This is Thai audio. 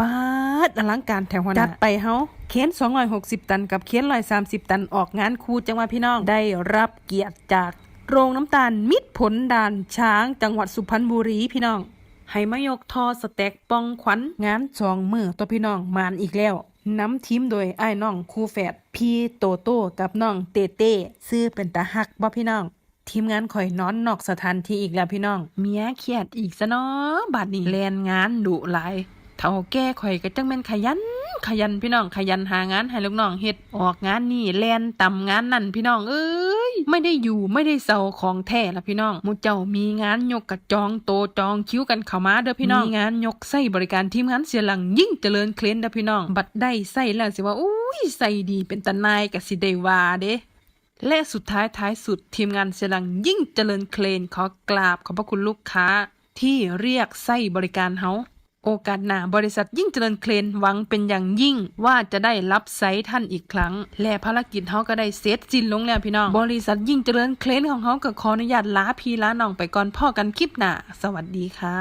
ปาดอลังการแถวหัวหน้าจัดไปเฮาเค้น260 ตันกับเค้น130 ตันออกงานครูจังหวัดพี่น้อง ได้รับเกียรติจากโรงน้ำตาลมิตรผลด่านช้างจังหวัดสุพรรณบุรีพี่น้องให้มายกทอสแต็กปองขวัญงานสองมือตัวพี่น้องมานอีกแล้วนำทีมโดยไอ้ายน้องคู่แฝดพี่โตโต้กับน้องเตเต้ซื้อเป็นตาหักบ่พี่น้อง ทีมงานข่อยนอนนอกสถานที่อีกแล้วพี่น้อง เมียเครียดอีกซะเนาะบัดนี้แลนงานดุหลาย เท่าแก่ข่อยก็จังแม่นขยัน ขยันพี่น้องขยันหางานให้ลูกน้องเฮ็ดออกงานนี่แลนต่ำงานนั่นพี่น้องเอ้ยไม่ได้อยู่ไม่ได้เซาของแท้ละพี่น้องมูเจ้ามีงานยกกระจองโตจองคิ้วกันเข้ามาเด้อพี่น้องมีงานยกใส่บริการทีมงานเสียหลังยิ่งเจริญเคลนเด้อพี่น้อง บัดได้ใส่แล้วสิว่าอุ้ยใส่ดีเป็นตานายก็สิได้ว่าเด้และสุดท้ายท้ายสุดทีมงานเสียหลังยิ่งเจริญเคลนขอกราบขอบพระคุณลูกค้าที่เรียกใส่บริการเฮา โอกาสหน้าบริษัทยิ่งเจริญเคลนหวังเป็นอย่างยิ่ง ว่าจะได้รับไซต์ท่านอีกครั้ง และภารกิจเขาก็ได้เสร็จสิ้นลงแล้วพี่น้อง บริษัทยิ่งเจริญเคลนของเขาก็ขออนุญาตลาพี่ลาน้องไปก่อนพ่อกันคลิปหน้า สวัสดีค่ะ